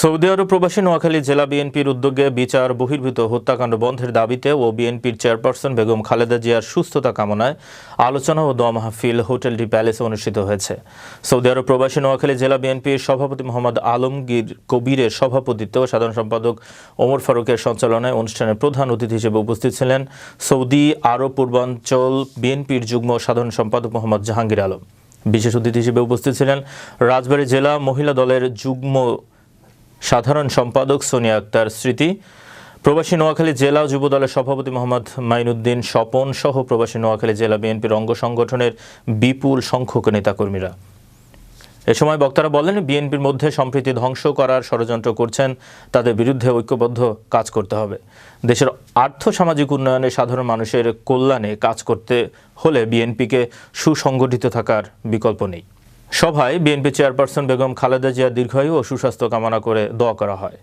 Saudi আরব প্রবাসী নোয়াখালী জেলা বিএনপির উদ্যোগে বিচার বহির্ভূত হত্যাকাণ্ড বন্ধের দাবিতে ও বিএনপির চেয়ারপারসন বেগম খালেদা জিয়ার সুস্থতা কামনায় আলোচনা ও দোয়া মাহফিল হোটেল ডি প্যালেসে অনুষ্ঠিত হয়েছে। সৌদি আরব প্রবাসী নোয়াখালী জেলা বিএনপির সভাপতি মোহাম্মদ আলমগীর কবিরের সভাপতিত্বে সাধারণ সম্পাদক ওমর ফারুকের সঞ্চালনায় অনুষ্ঠানের প্রধান অতিথি হিসেবে উপস্থিত ছিলেন সৌদি আরব পূর্বাঞ্চল বিএনপির যুগ্ম সাধারণ সম্পাদক মোহাম্মদ জাহাঙ্গীর আলম। বিশেষ অতিথি হিসেবে উপস্থিত ছিলেন রাজবাড়ী জেলা মহিলা দলের যুগ্ম সাধারণ সম্পাদক সোনিয়া আক্তার স্মৃতি। প্রবাসী নোয়াখালী জেলা যুব দলের সভাপতি মোহাম্মদ মাইনুদ্দিন স্বপন সহ প্রবাসী নোয়াখালী জেলা বিএনপির অঙ্গ সংগঠনের বিপুল সংখ্যক নেতাকর্মীরা। এ সময় বক্তারা বলেন, বিএনপির মধ্যে সম্প্রীতি ধ্বংস করার ষড়যন্ত্র করছেন, তাদের বিরুদ্ধে ঐক্যবদ্ধ কাজ করতে হবে। দেশের আর্থ সামাজিক উন্নয়নে সাধারণ মানুষের কল্যাণে কাজ করতে হলে বিএনপিকে সুসংগঠিত থাকার বিকল্প নেই। সভায় বিএনপি চেয়ারপারসন বেগম খালেদা জিয়া দীর্ঘায়ু ও সুস্বাস্থ্য কামনা করে দোয়া করা হয়।